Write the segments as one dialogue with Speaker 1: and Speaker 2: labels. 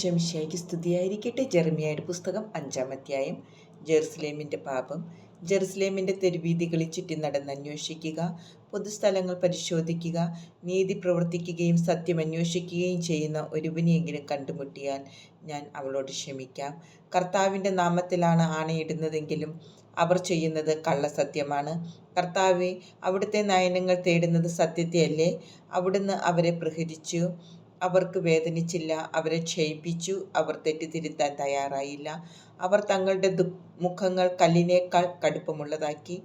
Speaker 1: ശംശയ്ക്ക് സ്തുതിയായിരിക്കട്ടെ. ജെർമിയായുടെ പുസ്തകം അഞ്ചാം അധ്യായം. ജെറുസലേമിന്റെ പാപം. ജെറുസലേമിന്റെ തെരുവീതികളിൽ ചുറ്റി നടന്ന് അന്വേഷിക്കുക പൊതുസ്ഥലങ്ങൾ പരിശോധിക്കുക നീതി പ്രവർത്തിക്കുകയും സത്യം അന്വേഷിക്കുകയും ചെയ്യുന്ന ഒരുവിനെയെങ്കിലും കണ്ടുമുട്ടിയാൽ ഞാൻ അവളോട് ക്ഷമിക്കാം. കർത്താവിന്റെ നാമത്തിലാണ് ആണയിടുന്നതെങ്കിലും അവർ ചെയ്യുന്നത് കള്ളസത്യമാണ്. കർത്താവെ അവിടുത്തെ നയനങ്ങൾ തേടുന്നത് സത്യത്തെയല്ലേ? അവിടുന്ന് അവരെ പ്രഹരിച്ചു. അവർക്ക് വേദനിച്ചില്ല അവരെ ക്ഷയിപ്പിച്ചു അവർ തെറ്റിതിരുത്താൻ തയ്യാറായില്ല. അവർ തങ്ങളുടെ മുഖങ്ങൾ കല്ലിനേക്കാൾ കടുപ്പമുള്ളതാക്കി.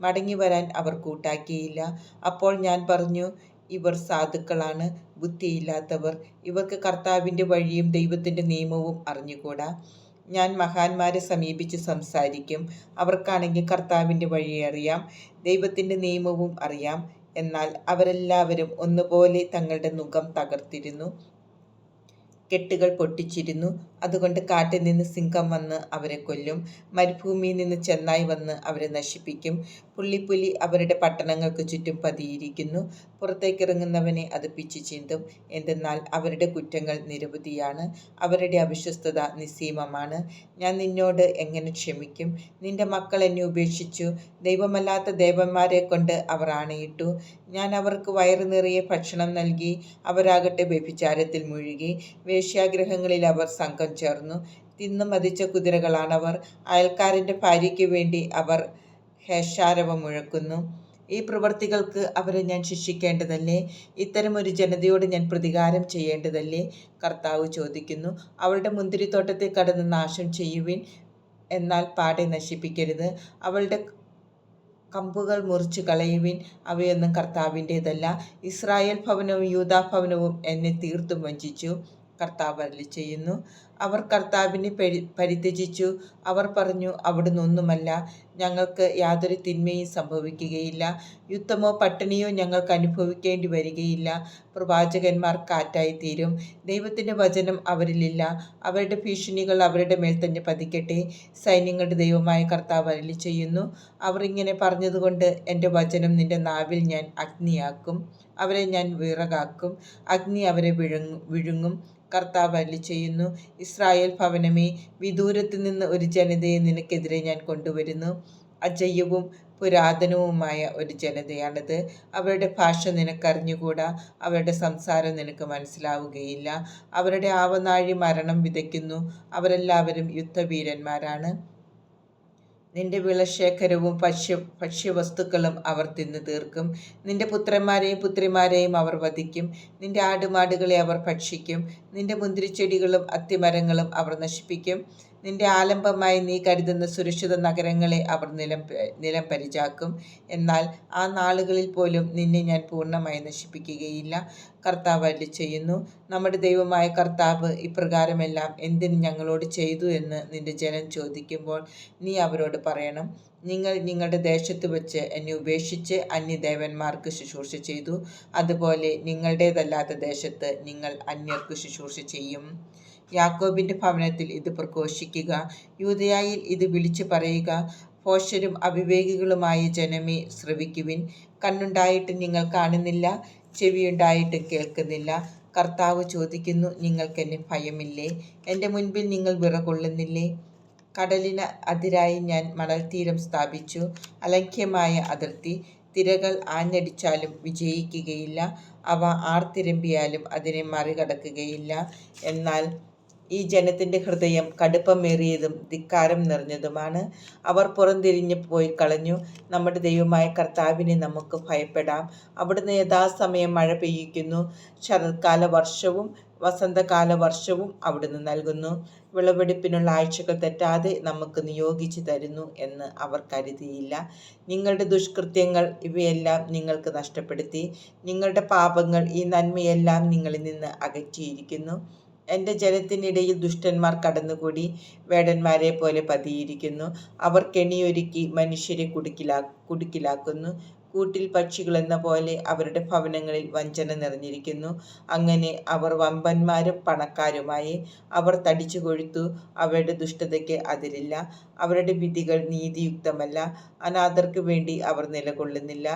Speaker 1: മടങ്ങി വരാൻ അവർ കൂട്ടാക്കിയില്ല. അപ്പോൾ ഞാൻ പറഞ്ഞു ഇവർ സാധുക്കളാണ് ബുദ്ധിയില്ലാത്തവർ. ഇവർക്ക് കർത്താവിന്റെ വഴിയും ദൈവത്തിന്റെ നിയമവും അറിഞ്ഞുകൂടാ. ഞാൻ മഹാന്മാരെ സമീപിച്ച് സംസാരിക്കും. അവർക്കാണെങ്കിൽ കർത്താവിന്റെ വഴി അറിയാം. ദൈവത്തിന്റെ നിയമവും അറിയാം. എന്നാൽ അവരെല്ലാവരും ഒന്നുപോലെ തങ്ങളുടെ മുഖം തകർത്തിരുന്നു. കെട്ടുകൾ പൊട്ടിച്ചിരുന്നു. അതുകൊണ്ട് കാട്ടിൽ നിന്ന് സിംഹം വന്ന് അവരെ കൊല്ലും. മരുഭൂമിയിൽ നിന്ന് ചെന്നായി വന്ന് അവരെ നശിപ്പിക്കും. പുള്ളിപ്പുലി അവരുടെ പട്ടണങ്ങൾക്ക് ചുറ്റും പതിയിരിക്കുന്നു. പുറത്തേക്കിറങ്ങുന്നവനെ അത് പിച്ചു ചീന്തും. എന്തെന്നാൽ അവരുടെ കുറ്റങ്ങൾ നിരവധിയാണ്. അവരുടെ അവിശ്വസ്തത നിസ്സീമമാണ്. ഞാൻ നിന്നോട് എങ്ങനെ ക്ഷമിക്കും? നിന്റെ മക്കൾ എന്നെ ഉപേക്ഷിച്ചു. ദൈവമല്ലാത്ത ദേവന്മാരെ കൊണ്ട് അവർ ആണയിട്ടു. ഞാൻ അവർക്ക് വയറു നിറയെ ഭക്ഷണം നൽകി. അവരാകട്ടെ വ്യഭിചാരത്തിൽ മുഴുകി. വേശ്യാഗ്രഹങ്ങളിൽ അവർ സംഘം ചേർന്നു. തിന്നു മതിച്ച കുതിരകളാണവർ. അയൽക്കാരന്റെ ഭാര്യയ്ക്ക് വേണ്ടി അവർ ഹേഷാരവം മുഴക്കുന്നു. ഈ പ്രവൃത്തികൾക്ക് അവരെ ഞാൻ ശിക്ഷിക്കേണ്ടതല്ലേ? ഇത്തരമൊരു ജനതയോട് ഞാൻ പ്രതികാരം ചെയ്യേണ്ടതല്ലേ? കർത്താവ് ചോദിക്കുന്നു. അവളുടെ മുന്തിരിത്തോട്ടത്തെ കടന്ന് നാശം ചെയ്യുവിൻ. എന്നാൽ പാടെ നശിപ്പിക്കരുത്. അവളുടെ കമ്പുകൾ മുറിച്ച് കളയുവിൻ. അവയൊന്നും കർത്താവിന്റേതല്ല. ഇസ്രായേൽ ഭവനവും യൂതാ ഭവനവും എന്നെ തീർത്തും വഞ്ചിച്ചു. കർത്താവ് അരളി ചെയ്യുന്നു. അവർ കർത്താവിനെ പരി പരിത്യജിച്ചു. അവർ പറഞ്ഞു അവിടുന്ന് ഒന്നുമല്ല. ഞങ്ങൾക്ക് യാതൊരു തിന്മയും സംഭവിക്കുകയില്ല. യുദ്ധമോ പട്ടിണിയോ ഞങ്ങൾക്ക് അനുഭവിക്കേണ്ടി വരികയില്ല. പ്രവാചകന്മാർ കാറ്റായി തീരും ദൈവത്തിന്റെ വചനം അവരിലില്ല. അവരുടെ ഭീഷണികൾ അവരുടെ മേൽ തന്നെ പതിക്കട്ടെ. സൈന്യങ്ങളുടെ ദൈവമായ കർത്താവ് അരളി ചെയ്യുന്നു. അവർ ഇങ്ങനെ പറഞ്ഞതുകൊണ്ട് എന്റെ വചനം നിന്റെ നാവിൽ ഞാൻ അഗ്നിയാക്കും. അവരെ ഞാൻ വിറകാക്കും. അഗ്നി അവരെ വിഴുങ്ങും വിഴുങ്ങും. കർത്താവ് അല്ലി ചെയ്യുന്നു. ഇസ്രായേൽ ഭവനമേ വിദൂരത്ത് നിന്ന് ഒരു ജനതയെ നിനക്കെതിരെ ഞാൻ കൊണ്ടുവരുന്നു. അജയ്യവും പുരാതനവുമായ ഒരു ജനതയാണിത്. അവരുടെ ഭാഷ നിനക്കറിഞ്ഞുകൂടാ? അവരുടെ സംസാരം നിനക്ക് മനസ്സിലാവുകയില്ല. അവരുടെ ആവനാഴി മരണം വിതയ്ക്കുന്നു. അവരെല്ലാവരും യുദ്ധവീരന്മാരാണ്. നിന്റെ വിളശേഖരവും ഭക്ഷ്യ ഭക്ഷ്യവസ്തുക്കളും അവർ തിന്നു തീർക്കും. നിന്റെ പുത്രന്മാരെയും പുത്രിമാരെയും അവർ വധിക്കും. നിന്റെ ആടുമാടുകളെ അവർ ഭക്ഷിക്കും. നിന്റെ മുന്തിരിച്ചെടികളും അത്തിമരങ്ങളും അവർ നശിപ്പിക്കും. നിന്റെ ആലംബമായി നീ കരുതുന്ന സുരക്ഷിത നഗരങ്ങളെ അവർ നിലം നിലം പരിചാക്കും. എന്നാൽ ആ നാളുകളിൽ പോലും നിന്നെ ഞാൻ പൂർണമായി നശിപ്പിക്കുകയില്ല. കർത്താവ് അല്ലി ചെയ്യുന്നു നമ്മുടെ ദൈവമായ കർത്താവ് ഇപ്രകാരമെല്ലാം എന്തിന് ഞങ്ങളോട് ചെയ്തു എന്ന് നിന്റെ ജനം ചോദിക്കുമ്പോൾ നീ അവരോട് പറയണം. നിങ്ങൾ നിങ്ങളുടെ ദേശത്ത് വെച്ച് എന്നെ ഉപേക്ഷിച്ച് അന്യദേവന്മാർക്ക് ശുശ്രൂഷ ചെയ്തു. അതുപോലെ നിങ്ങളുടേതല്ലാത്ത ദേശത്ത് നിങ്ങൾ അന്യർക്ക് ശുശ്രൂഷ ചെയ്യും. യാക്കോബിന്റെ ഭവനത്തിൽ ഇത് പ്രഘോഷിക്കുക. യൂതയായിൽ ഇത് വിളിച്ചു പറയുക ഭോഷരും അവിവേകികളുമായ ജനമേ ശ്രവിക്കുവിൻ. കണ്ണുണ്ടായിട്ട് നിങ്ങൾ കാണുന്നില്ല ചെവിയുണ്ടായിട്ട് കേൾക്കുന്നില്ല. കർത്താവ് ചോദിക്കുന്നു നിങ്ങൾക്കെന്നെ ഭയമില്ലേ? എന്റെ മുൻപിൽ നിങ്ങൾ വിറകൊള്ളുന്നില്ലേ? കടലിന് അതിരായി ഞാൻ മണൽത്തീരം സ്ഥാപിച്ചു. അലഖ്യമായ അതിർത്തി. തിരകൾ ആഞ്ഞടിച്ചാലും വിജയിക്കുകയില്ല. അവ ആർത്തിരമ്പിയാലും അതിനെ മറികടക്കുകയില്ല. എന്നാൽ ഈ ജനത്തിന്റെ ഹൃദയം കടുപ്പമേറിയതും ധിക്കാരം നിറഞ്ഞതുമാണ്. അവർ പുറംതിരിഞ്ഞ് പോയി കളഞ്ഞു. നമ്മുടെ ദൈവമായ കർത്താവിനെ നമുക്ക് ഭയപ്പെടാം. അവിടുന്ന് യഥാസമയം മഴ പെയ്യിക്കുന്നു. ശരത്കാല വർഷവും വസന്തകാല വർഷവും അവിടുന്ന് നൽകുന്നു. വിളവെടുപ്പിനുള്ള ആഴ്ചകൾ തെറ്റാതെ നമുക്ക് നിയോഗിച്ചു തരുന്നു എന്ന് അവർ കരുതിയില്ല. നിങ്ങളുടെ ദുഷ്കൃത്യങ്ങൾ ഇവയെല്ലാം നിങ്ങൾക്ക് നഷ്ടപ്പെടുത്തി. നിങ്ങളുടെ പാപങ്ങൾ ഈ നന്മയെല്ലാം നിങ്ങളിൽ നിന്ന് അകറ്റിയിരിക്കുന്നു. എന്റെ ജനത്തിനിടയിൽ ദുഷ്ടന്മാർ കടന്നുകൂടി വേടന്മാരെ പോലെ പതിയിരിക്കുന്നു. അവർ കെണിയൊരുക്കി മനുഷ്യരെ കുടുക്കിലാ കുടുക്കിലാക്കുന്നു. കൂട്ടിൽ പക്ഷികളെന്ന പോലെ അവരുടെ ഭവനങ്ങളിൽ വഞ്ചന നിറഞ്ഞിരിക്കുന്നു. അങ്ങനെ അവർ വമ്പന്മാരും പണക്കാരുമായി. അവർ തടിച്ചു കൊഴുത്തു. അവരുടെ ദുഷ്ടതയ്ക്ക് അതിരില്ല. അവരുടെ വിധികൾ നീതിയുക്തമല്ല. അനാഥർക്ക് വേണ്ടി അവർ നിലകൊള്ളുന്നില്ല.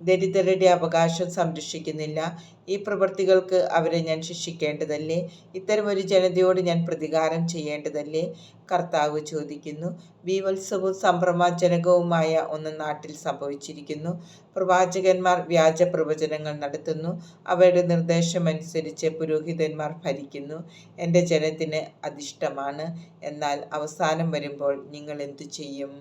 Speaker 1: ദരിദ്രരുടെ അവകാശം സംരക്ഷിക്കുന്നില്ല. ഈ പ്രവൃത്തികൾക്ക് അവരെ ഞാൻ ശിക്ഷിക്കേണ്ടതല്ലേ? ഇത്തരമൊരു ജനതയോട് ഞാൻ പ്രതികാരം ചെയ്യേണ്ടതല്ലേ? കർത്താവ് ചോദിക്കുന്നു. ബീവത്സവും സംഭ്രമജനകവുമായ ഒന്ന് നാട്ടിൽ സംഭവിച്ചിരിക്കുന്നു. പ്രവാചകന്മാർ വ്യാജ പ്രവചനങ്ങൾ നടത്തുന്നു. അവരുടെ നിർദ്ദേശമനുസരിച്ച് പുരോഹിതന്മാർ ഭരിക്കുന്നു. എന്റെ ജനത്തിന് അതിഷ്ടമാണ് എന്നാൽ അവസാനം വരുമ്പോൾ നിങ്ങൾ എന്തു ചെയ്യും?